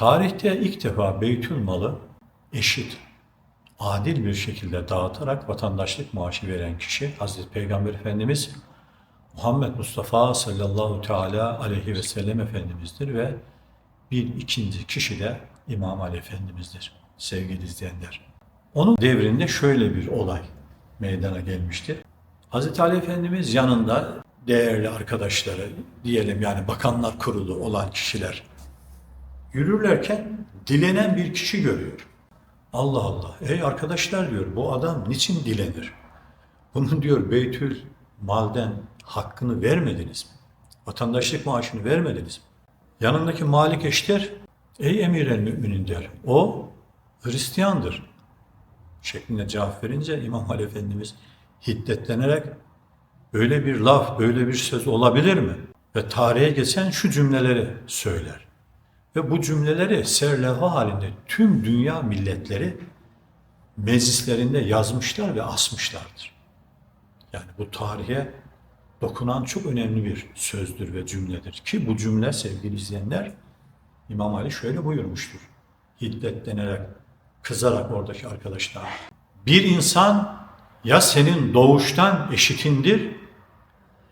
Tarihte ilk defa Beytül malı eşit, adil bir şekilde dağıtarak vatandaşlık maaşı veren kişi Hazreti Peygamber Efendimiz Muhammed Mustafa sallallahu teala aleyhi ve sellem Efendimiz'dir ve bir ikinci kişi de İmam Ali Efendimiz'dir sevgili izleyenler. Onun devrinde şöyle bir olay meydana gelmiştir. Hazreti Ali Efendimiz yanında değerli arkadaşları diyelim yani bakanlar kurulu olan kişiler yürürlerken dilenen bir kişi görüyor. Allah Allah. Ey arkadaşlar diyor bu adam niçin dilenir? Bunun diyor Beytül malden hakkını vermediniz mi? Vatandaşlık maaşını vermediniz mi? Yanındaki Malik Eşter ey emir el müminin der. O Hristiyandır. Şeklinde cevap verince İmam Ali Efendimiz hiddetlenerek böyle bir laf, böyle bir söz olabilir mi? Ve tarihe geçen şu cümleleri söyler. Ve bu cümleleri serlevha halinde tüm dünya milletleri meclislerinde yazmışlar ve asmışlardır. Yani bu tarihe dokunan çok önemli bir sözdür ve cümledir. Ki bu cümle sevgili izleyenler İmam Ali şöyle buyurmuştur. Hiddetlenerek, kızarak oradaki arkadaşlar. Bir insan ya senin doğuştan eşitindir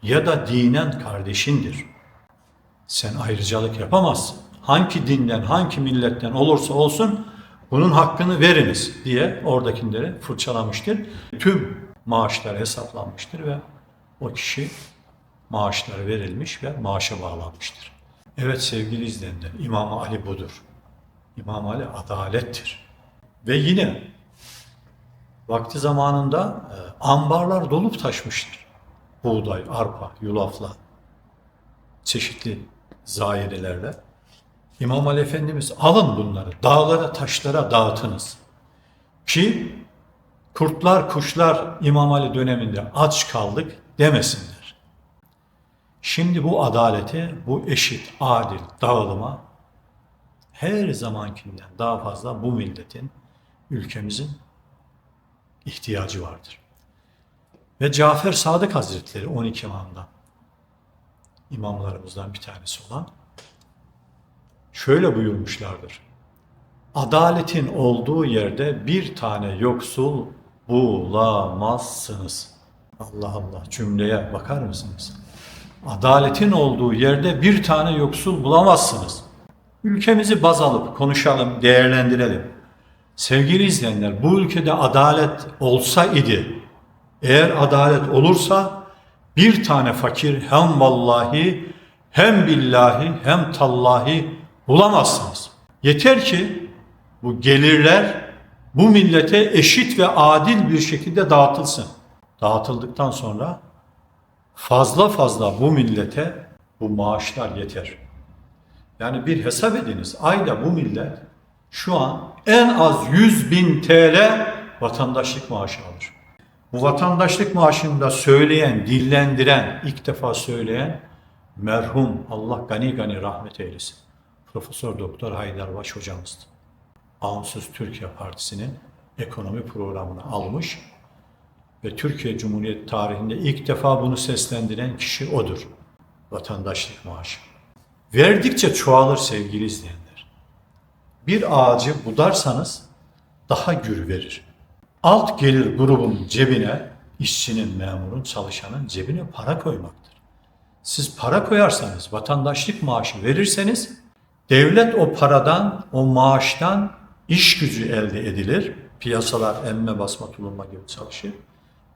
ya da dinen kardeşindir. Sen ayrıcalık yapamazsın. Hangi dinden, hangi milletten olursa olsun bunun hakkını veriniz diye oradakileri fırçalamıştır. Tüm maaşlar hesaplanmıştır ve o kişi maaşları verilmiş ve maaşa bağlanmıştır. Evet sevgili izleyenler, İmam Ali budur. İmam Ali adalettir. Ve yine vakti zamanında e, ambarlar dolup taşmıştır. Buğday, arpa, yulafla, çeşitli zayirelerle. İmam Ali Efendimiz alın bunları dağlara taşlara dağıtınız. Ki kurtlar kuşlar İmam Ali döneminde aç kaldık demesinler. Şimdi bu adaleti, bu eşit, adil dağılıma her zamankinden daha fazla bu milletin, ülkemizin ihtiyacı vardır. Ve Cafer Sadık Hazretleri 12 imamdan, imamlarımızdan bir tanesi olan şöyle buyurmuşlardır. Adaletin olduğu yerde bir tane yoksul bulamazsınız. Allah Allah cümleye bakar mısınız? Adaletin olduğu yerde bir tane yoksul bulamazsınız. Ülkemizi baz alıp konuşalım, değerlendirelim. Sevgili izleyenler, bu ülkede adalet olsa idi, eğer adalet olursa bir tane fakir hem vallahi hem billahi hem tallahi bulamazsınız. Yeter ki bu gelirler bu millete eşit ve adil bir şekilde dağıtılsın. Dağıtıldıktan sonra fazla fazla bu millete bu maaşlar yeter. Yani bir hesap ediniz. Ayda bu millet şu an en az 100 bin TL vatandaşlık maaşı alır. Bu vatandaşlık maaşını da söyleyen, dillendiren, ilk defa söyleyen merhum Allah gani gani rahmet eylesin. Profesör Doktor Haydar Baş hocamızdı. Bağımsız Türkiye Partisi'nin ekonomi programını almış ve Türkiye Cumhuriyeti tarihinde ilk defa bunu seslendiren kişi odur. Vatandaşlık maaşı. Verdikçe çoğalır sevgili izleyenler. Bir ağacı budarsanız daha gür verir. Alt gelir grubun cebine, işçinin, memurun, çalışanın cebine para koymaktır. Siz para koyarsanız, vatandaşlık maaşı verirseniz, devlet o paradan, o maaştan iş gücü elde edilir. Piyasalar emme basma tulunma gibi çalışır.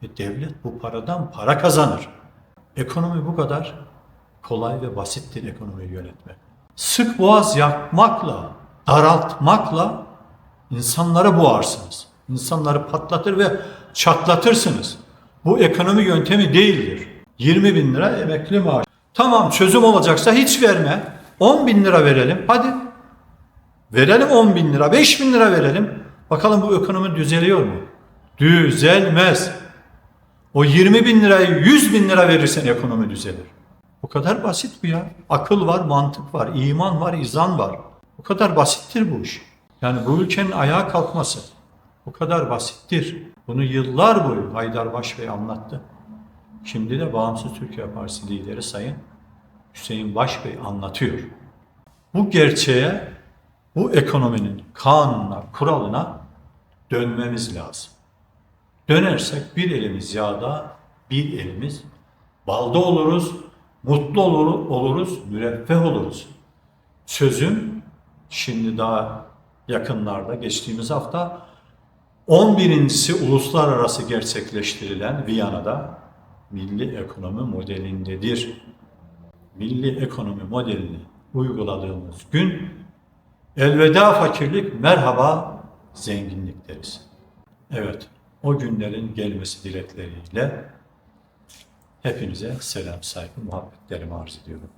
Ve devlet bu paradan para kazanır. Ekonomi bu kadar kolay ve basittir ekonomiyi yönetmek. Sık boğaz yakmakla, daraltmakla insanları boğarsınız. İnsanları patlatır ve çatlatırsınız. Bu ekonomi yöntemi değildir. 20 bin lira emekli maaş. Tamam çözüm olacaksa hiç verme. 10 bin lira verelim. Hadi. Verelim 10 bin lira, 5 bin lira verelim. Bakalım bu ekonomi düzeliyor mu? Düzelmez. O 20 bin lirayı 100 bin lira verirsen ekonomi düzelir. Bu kadar basit bu ya. Akıl var, mantık var, iman var, izan var. Bu kadar basittir bu iş. Yani bu ülkenin ayağa kalkması bu kadar basittir. Bunu yıllar boyu Haydar Baş Bey anlattı. Şimdi de Bağımsız Türkiye Partisi lideri Sayın Hüseyin Baş Bey anlatıyor. Bu gerçeğe bu ekonominin kanuna, kuralına dönmemiz lazım. Dönersek bir elimiz yağda, bir elimiz balda oluruz, mutlu olur, oluruz, müreffeh oluruz. Sözüm şimdi daha yakınlarda geçtiğimiz hafta 11.si uluslararası gerçekleştirilen Viyana'da milli ekonomi modelindedir. Milli ekonomi modelini uyguladığımız gün elveda fakirlik, merhaba zenginlik deriz. Evet, o günlerin gelmesi dilekleriyle hepinize selam, saygı, muhabbetlerimi arz ediyorum.